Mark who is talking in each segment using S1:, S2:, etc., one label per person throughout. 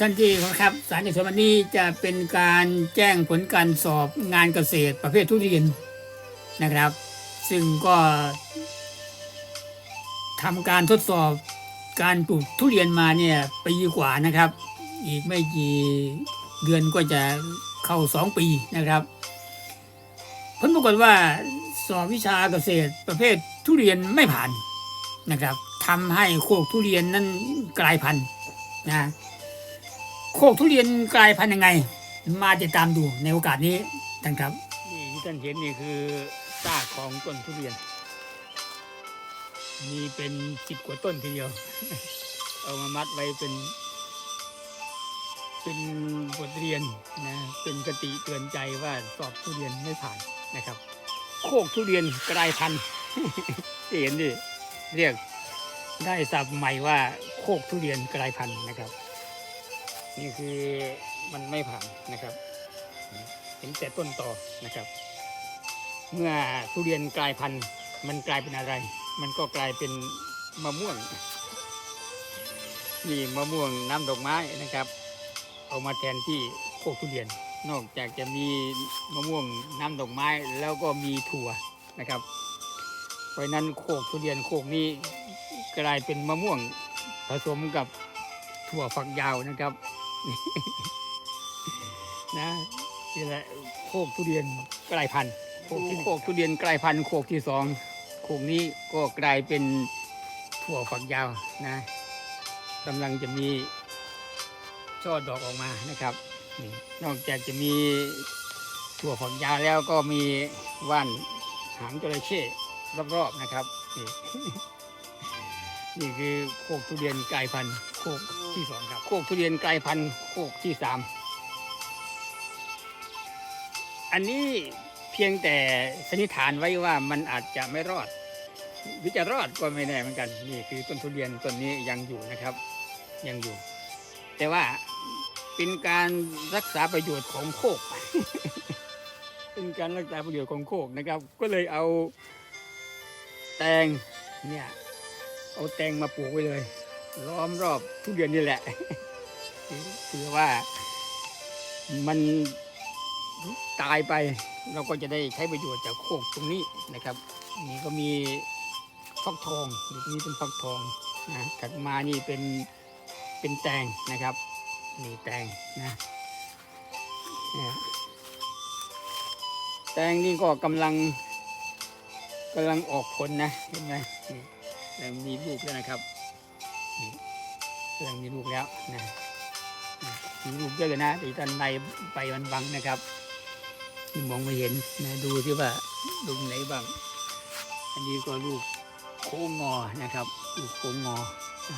S1: ท่านที่ครับสารในส่วนวันนี้จะเป็นการแจ้งผลการสอบงานเกษตรประเภททุเรียนนะครับ ซึ่งก็ทำการทดสอบการปลูกทุเรียนมาเนี่ยปีกว่านะครับ อีกไม่กี่เดือนก็จะเข้าสองปีนะครับผลปรากฏว่าสอบวิชาเกษตรประเภททุเรียนไม่ผ่านนะครับทำให้โคกทุเรียนนั้นกลายพันธุ์นะ โคกทุเรียนกลายพันธุ์ยังไง มาติดตามดูในโอกาสนี้ท่านครับนี่ที่ท่านเห็นนี่คือซากของต้นทุเรียน มีเป็นสิบกว่าต้นทีเดียว เอามามัดไว้เป็น เป็นบทเรียนนะเป็นกติเตือนใจว่าสอบทุเรียนไม่ผ่านนะครับ โคกทุเรียนกลายพันธุ์เห็นดิเรียกได้ศัพท์ใหม่ว่าโคกทุเรียนกลายพันธุ์นะครับ นี่คือมันไม่ผ่านนะครับ เห็นแต่ต้นต่อนะครับ เมื่อทุเรียนกลายพันธุ์มันกลายเป็นอะไร มันก็กลายเป็นมะม่วงนี่มะม่วงน้ำดอกไม้นะครับเอามาแทนที่โคกทุเรียน นอกจากจะมีมะม่วงน้ำดอกไม้แล้วก็มีถั่วนะครับ เพราะฉะนั้นโคกทุเรียนโคกนี้กลายเป็นมะม่วงผสมกับถั่วฝักยาวนะครับ นะนี่แหละโคกทุเรียนกลายพันธุ์โคกที่โคกทุเรียนกลายพันธุ์โคกที่สองโคกนี้ก็กลายเป็นถั่วฝักยาวนะกำลังจะมีช่อดอกออกมานะครับนี่นอกจากจะมีถั่วฝักยาวแล้วก็มีว่านหางจระเข้รอบๆนะครับ นี่นี่คือโคกทุเรียนกลายพันธุ์ โคกที่สองครับ โคกทุเรียนไกลพันธุ์โคกที่สามอันนี้เพียงแต่สันนิษฐานไว้ว่ามันอาจจะไม่รอดหรือจะรอดก็ไม่แน่เหมือนกันนี่คือต้นทุเรียนต้นนี้ยังอยู่นะครับ ยังอยู่ แต่ว่าเป็นการรักษาประโยชน์ของโคก เป็นการรักษาประโยชน์ของโคกนะครับ ก็เลยเอาแตงเนี่ยเอาแตงมาปลูกไว้เลย ล้อมรอบทุเรียนนี่แหละถือว่ามันตายไปเราก็จะได้ใช้ประโยชน์จากโคกตรงนี้นะครับ นี่ก็มีฟักทองนี้เป็นฟักทองนะถัดมานี่เป็นเป็นแตงนะครับนี่แตงนะแตงนี่ก็กำลังกำลังออกผลนะเห็นไหมนี่เริ่มมีลูกแล้วนะครับ เริ่มมีลูกแล้วนะมีลูกเยอะเลยนะแต่ด้านในใบมันบังนะครับมองไม่เห็นนะดูที่ว่าลูกไหนบ้าง อันนี้ก็ลูกโค้งงอนะครับลูกโค้งงออะ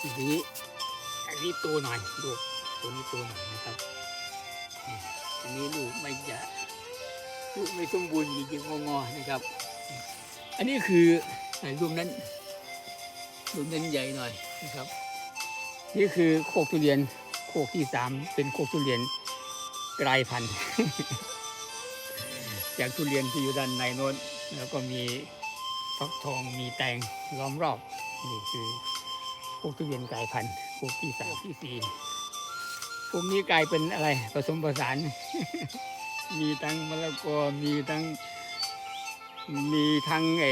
S1: ทีนี้อันนี้ตัวหน่อยลูกตัวนี้ตัวหน่อยนะครับอันนี้ลูกไม่จะลูกไม่สมบูรณ์จริงๆงอๆนะครับ อันนี้คือไอ้รูปนั้นรูปนั้นใหญ่หน่อย นะครับ นี่คือโคกทุเรียนโคกที่สามเป็นโคกทุเรียนกลายพันธุ์จากทุเรียนที่อยู่ด้านในโน้น แล้วก็มีฟักทองมีแตงล้อมรอบ นี่คือโคกทุเรียนกลายพันธุ์โคกที่สามที่สี่พวกนี้กลายเป็นอะไรผสมผสาน มีทั้งมะละกอมีทั้ง มีทั้งเอ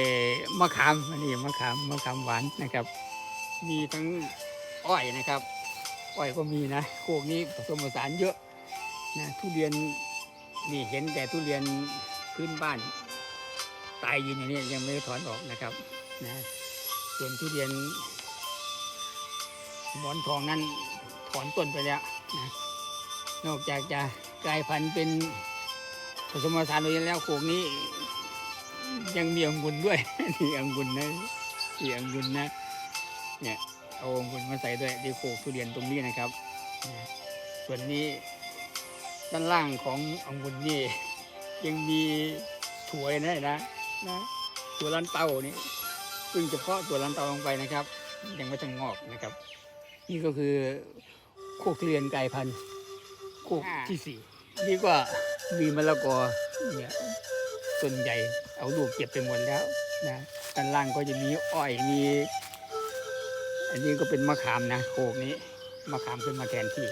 S1: มะขามนนี้มะขามมะขามหวานนะครับ มีทั้งอ้อยนะครับ อ้อยก็มีนะโคกนี้ผสมผสานเยอะนะทุเรียนนี่เห็นแต่ทุเรียนพื้นบ้านตายอยินอย่างนี้ยังไม่ถอนออกนะครับนะส่วนทุเรียนหมอนทองนั้นถอนต้นไปแล้วนะนอกจากจะกลายพันธุ์เป็นผสมผสานโดยแล้วโคกนี้ยังมีองุ่นด้วยนี่องุ่นนะนี่องุ่นนะ เนี่ยเอาองุ่นมาใส่ด้วยที่โขกทุเรียนตรงนี้นะครับ ส่วนนี้ด้านล่างขององุ่นนี่ ยังมีถั่วนะนะนะถั่วลันเตานี่เพิ่งจะเพาะถั่วลันเตาลงไปนะครับ ยังไม่ทันงอกนะครับ นี่ก็คือโคกทุเรียนไก่พันธุ์โคกที่สี่นี่ก็มีมะละกอเนี่ยส่วนใหญ่เอาลูกเก็บไปหมดแล้วนะด้านล่างก็จะมีอ้อยมี อันนี้ก็เป็นมะขามนะโขกนี้มะขามขึ้นมาแทนที่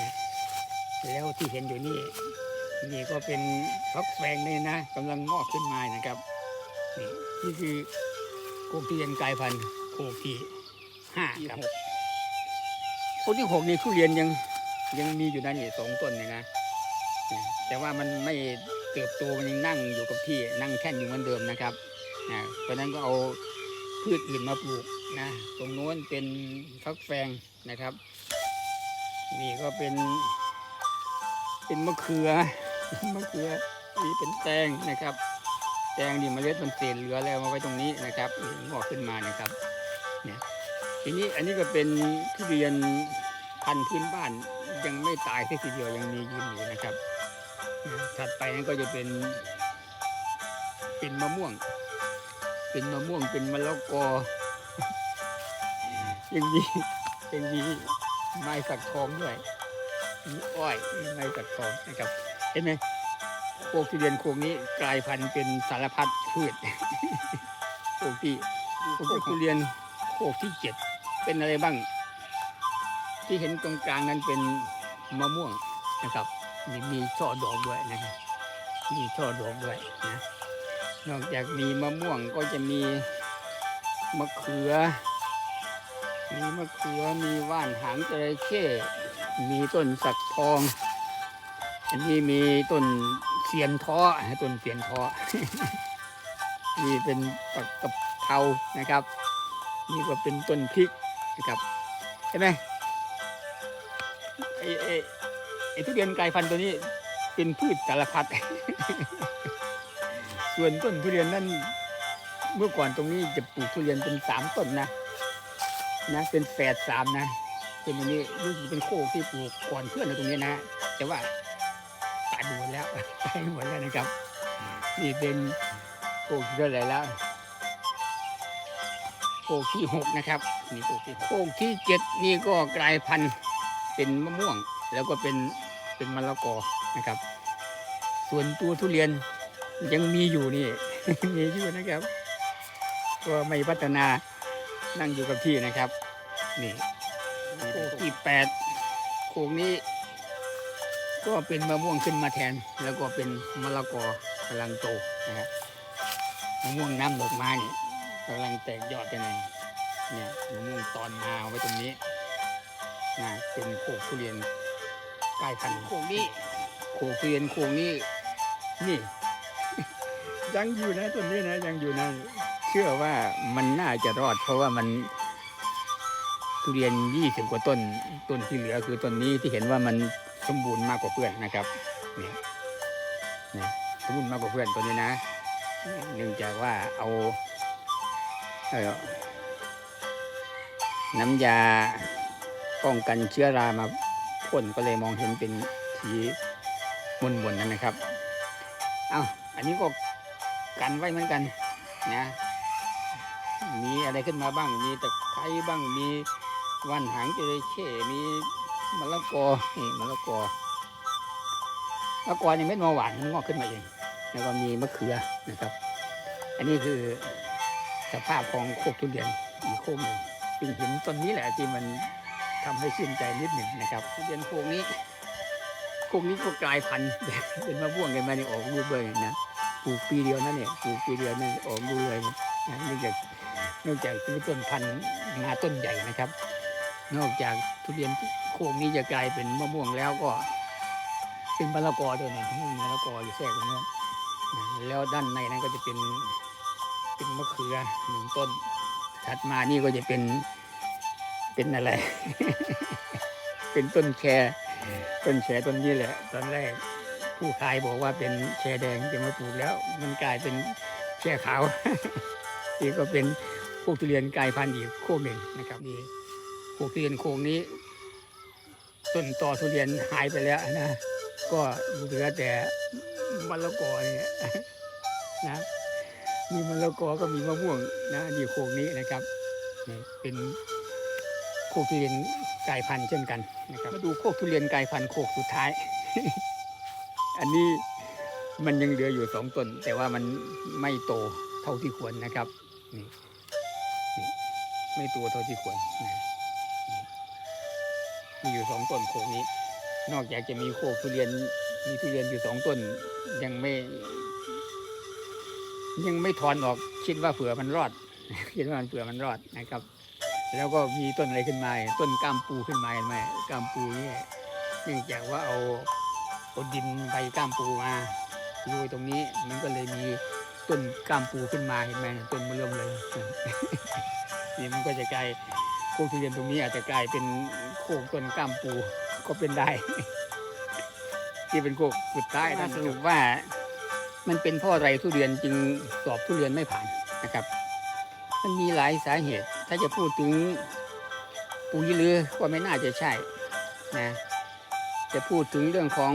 S1: นะแล้วที่เห็นอยู่นี่นี่ก็เป็นฟักแฟงนี่นะกำลังงอกขึ้นมานะครับนี่นี่คือโคกทุเรียนกลายพันธุ์โคกที่ห้าครับโคกที่หกนี่ทุเรียนยังยังมีอยู่นะนี่สองต้นเนี่ยนะนะแต่ว่ามันไม่เติบโตมันยังนั่งอยู่กับที่นั่งแท่นอยู่เหมือนเดิมนะครับนะเพราะฉะนั้นก็เอาพืชอื่นมาปลูก นะตรงโน้นเป็นฟักแฟงนะครับ นี่ก็เป็น เป็นมะเขือมะเขือนี่เป็นแตงนะครับ แตงนี่เมล็ดมันเศษเหลือแล้วมาไว้ตรงนี้นะครับงอกขึ้นมานะครับเนี่ยทีนี้อันนี้ก็เป็นทุเรียนพันธุ์พื้นบ้านยังไม่ตายแค่ทีเดียวยังมียืนอยู่นะครับถัดไปนั้นก็จะเป็น เป็นมะม่วง เป็นมะม่วงเป็นมะละกอ ยังมียังมีไม้สักทองด้วยมีอ้อยมีไม้สักทองนะครับ เห็นไหมโคกทุเรียนโคกนี้กลายพันธุ์เป็นสารพัดพืชโคกที่โคกทุเรียนโคกที่เจ็ดเป็นอะไรบ้าง ที่เห็นตรงกลางนั้นเป็นมะม่วงนะครับ มีมีช่อดอกด้วยนะครับมีช่อดอกด้วยนะนอกจากมีมะม่วงก็จะมีมะเขือ มีมะเขือมีว่านหางจระเข้มีต้นสักทอง อันนี้มีต้นเสียนท้อต้นเสียนท้อนี่เป็นปักกะเพรานะครับ นี่ก็เป็นต้นพริกนะครับเห็นไหมไอ้ไอ้ไอ้ทุเรียนกลายพันธุ์ตัวนี้เป็นพืชสารพัด ส่วนต้นทุเรียนนั่นเมื่อก่อนตรงนี้จะปลูกทุเรียนเป็นสามต้นนะ นะเป็นแฝดสามนะเป็นอันนี้รู้สึกเป็นโคกที่ปลูกก่อนเพื่อนในตรงนี้นะแต่ว่าตายหมดแล้วตายไปหมดแล้วนะครับ นี่เป็นโคกที่เท่าไหร่แล้วโคกที่หกนะครับนี่โคกที่โคกที่เจ็ดนี่ก็กลายพันธุ์เป็นมะม่วง แล้วก็เป็นเป็นมะละกอนะครับ ส่วนตัวทุเรียนยังมีอยู่นี่มีอยู่นะครับ ก็ไม่พัฒนา นั่งอยู่กับที่นะครับ นี่โคกที่แปดโคกนี้ ก็เป็นมะม่วงขึ้นมาแทน แล้วก็เป็นมะละกอกำลังโตนะครับมะม่วงน้ำดอกไม้นี่กำลังแตกยอดกันเลยเนี่ยมะม่วงตอนมาเอาไว้ตรงนี้นะเป็นโคกทุเรียนใกล้พันธุ์โคกนี้โคกทุเรียนโคกนี้นี่ ยังอยู่นะต้นนี้นะยังอยู่นะเชื่อว่ามันน่าจะรอด เพราะว่ามันทุเรียนยี่สิบกว่าต้น ต้นที่เหลือคือต้นนี้ที่เห็นว่ามันสมบูรณ์มากกว่าเพื่อนนะครับเนี่ยเนี่ยสมบูรณ์มากกว่าเพื่อนตัวนี้นะเนื่องจากว่าเอาเออน้ำยาป้องกันเชื้อรามาพ่นก็เลยมองเห็นเป็นสีมนๆนั่นนะครับ เอาอันนี้ก็กันไว้เหมือนกันนะ มีอะไรขึ้นมาบ้าง มีตะไคร้บ้าง มีว่านหางจระเข้มีมะละกอนี่มะละกอมะละกอนี่เม็ดมะหวานมันงอกขึ้นมาเอง แล้วก็มีมะเขือนะครับ อันนี้คือสภาพของโคกทุเรียนอีกโคกหนึ่งเป็นหินต้นนี้แหละที่มันทำให้ชื่นใจนิดหนึ่งนะครับทุเรียนโคกนี้โคกนี้ก็กลายพันธุ์เป็นมะม่วงกันมาในออกรูปเลยนะปลูกปีเดียวนั่นเนี่ยปลูกปีเดียวนั่นออกดูเลยนะนื่จากเนองจากซื้อต้นพันธุ์มาต้นใหญ่นะครับ นอกจากทุเรียนโค้งนี้จะกลายเป็นมะม่วงแล้วก็ เป็นมะละกอด้วยนะไม่มีมะละกออยู่แทรกตรงนี้แล้วด้านในนั้นก็จะเป็นเป็นมะเขือหนึ่งต้น ถัดมานี่ก็จะเป็นเป็นอะไร เป็นต้นแคต้นแคต้นนี้แหละ ตอนแรกผู้ขายบอกว่าเป็นแชแดงจะมาปลูกแล้ว มันกลายเป็นแชขาวนี่ก็เป็น พวกทุเรียนกลายพันธุ์อีกโค้งหนึ่งนะครับนี่พวกทุเรียนโค้งนี้ ต้นต่อทุเรียนหายไปแล้วนะก็เหลือแต่มะละกอเนี่ยนะมีมะละกอก็มีมะม่วงนะนี่โค้งนี้นะครับนี่เป็นโคกทุเรียนกลายพันธุ์เช่นกันนะครับมาดูโคกทุเรียนกลายพันธุ์โคกสุดท้าย อันนี้มันยังเหลืออยู่สองต้น แต่ว่ามันไม่โตเท่าที่ควรนะครับนี่ ไม่โตเท่าที่ควรนะมีอยู่สองต้นโคกนี้ นอกจากจะมีโคกทุเรียนมีทุเรียนอยู่สองต้น ยังไม่ ยังไม่ถอนออกคิดว่าเผื่อมันรอดคิดว่ามันเผื่อมันรอดนะครับ แล้วก็มีต้นอะไรขึ้นมา ต้นก้ามปูขึ้นมาเห็นไหมก้ามปูนี่เนื่องจากว่าเอาเอาดินใบก้ามปูมาโรยตรงนี้มันก็เลยมีต้นก้ามปูขึ้นมาเห็นไหมต้นมันเริ่มเลย นี่มันก็จะกลายโคกทุเรียนตรงนี้อาจจะกลายเป็นโคกต้นกล้ามปูก็เป็นได้ ที่เป็นโคกสุดท้ายนะสรุปว่า มันเป็นเพ่ออะไรทุเรียนจึงสอบทุเรียนไม่ผ่านนะครับ มันมีหลายสาเหตุ ถ้าจะพูดถึงปุ๋ยหรือก็ไม่น่าจะใช่นะจะพูดถึงเรื่องของ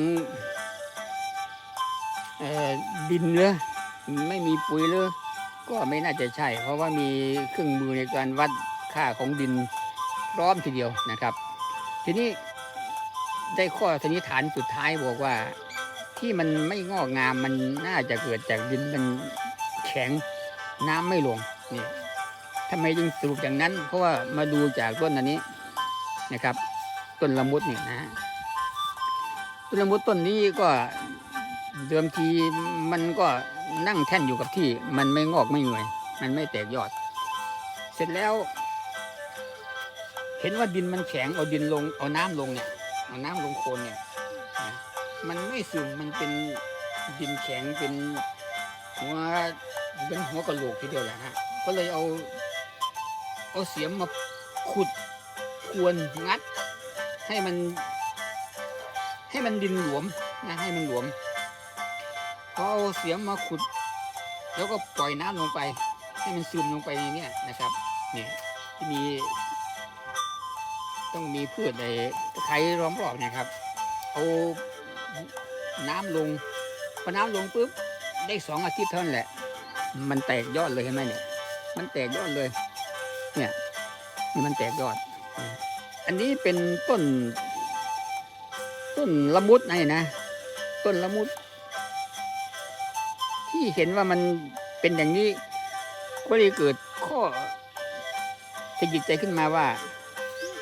S1: เออดินหรือไม่มีปุ๋ยหรือ ก็ไม่น่าจะใช่ เพราะว่ามีเครื่องมือในการวัดค่าของดินพร้อมทีเดียวนะครับ ทีนี้ได้ข้อสันนิษฐานสุดท้ายบอกว่าที่มันไม่งอกงามมันน่าจะเกิดจากดินมันแข็งน้ำไม่ลงนี่ทำไมจึงสรุปอย่างนั้น เพราะว่ามาดูจากต้นอันนี้นะครับ ต้นละมุดนี่นะต้นละมุดต้นนี้ก็เดิมทีมันก็ นั่งแท่นอยู่กับที่มันไม่งอกไม่เงยมันไม่แตกยอด เสร็จแล้ว เห็นว่าดินมันแข็งเอาดินลงเอาน้ำลงเนี่ยเอาน้ำลงโคนเนี่ยมันไม่ซึมมันเป็นดินแข็งเป็นหัวเป็นหัวกระโหลกทีเดียวแหละฮะก็เลยเอา เอาเสียมมาขุดควนงัด ให้มัน ให้มันดินหลวมนะให้มันหลวม พอเอาเสียมมาขุด แล้วก็ปล่อยน้ำลงไป ให้มันซึมลงไปในนี่ยนะครับเนี่ยที่มีต้องมีพืชในไครล้อมรอบเนะครับ เอาน้ำลงพอน้ำลงปุ๊บได้สองอาทิตย์เท่านั้นแหละ มันแตกยอดเลยเห็นไหมเนี่ย มันแตกยอดเลย เนี่ยนี่มันแตกยอด อันนี้เป็นต้น ต้นละมุดไงนะ ต้นละมุด ที่เห็นว่ามันเป็นอย่างนี้ ก็เลยเกิดข้อสะกิดใจขึ้นมาว่า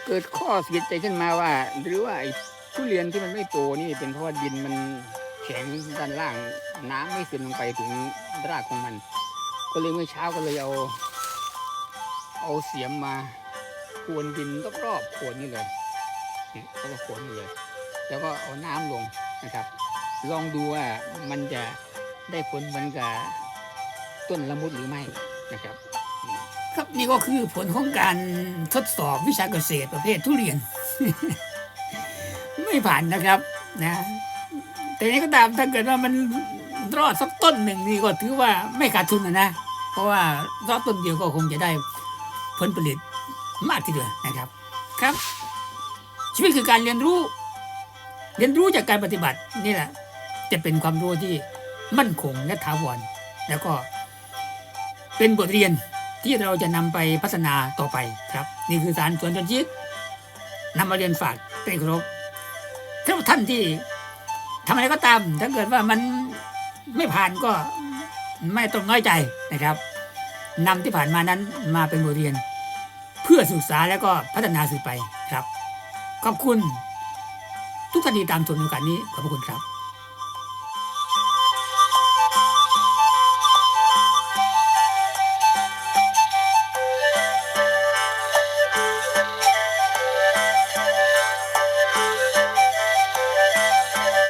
S1: เกิดข้อสะกิดใจขึ้นมาว่า หรือว่าไอ้ทุเรียนที่มันไม่โตนี่เป็นเพราะว่าดินมันแข็งด้านล่างน้ำไม่ซึมลงไปถึงรากของมัน ก็เลยเมื่อเช้าก็เลยเอา เอาเสียมมาพวนดินรอบๆโคนนี่เลยนี่ยแล้วก็โคนนี่เลย แล้วก็เอาน้ำลงนะครับ ลองดูว่ามันจะ ได้ผลเหมือนกับต้นละมุดหรือไม่นะครับ ครับนี่ก็คือผลของการทดสอบวิชาเกษตรประเภททุเรียน ไม่ผ่านนะครับนะ แต่นี้ก็ตามถ้าเกิดว่ามันรอดสักต้นหนึ่งนี่ก็ถือว่าไม่ขาดทุนนะนะเพราะว่ารอดต้นเดียวก็คงจะได้ผลผลิตมากทีเดียวนะครับ ครับ ชีวิตคือการเรียนรู้ เรียนรู้จากการปฏิบัตินี่แหละ จะเป็นความรู้ที่ มั่นคงและถาวรแล้วก็เป็นบทเรียนที่เราจะนำไปพัฒนาต่อไปครับ นี่คือสารสวนจนชิดนำมาเรียนฝากเป็นครบถ้าท่านที่ทำอะไรก็ตาม ถ้าเกิดว่ามันไม่ผ่านก็ไม่ต้องน้อยใจนะครับนำที่ผ่านมานั้นมาเป็นบทเรียน เพื่อศึกษาแล้วก็พัฒนาสืบไปครับ ขอบคุณ ทุกท่านที่ตามชมในโอกาสนี้ขอบพระคุณครับ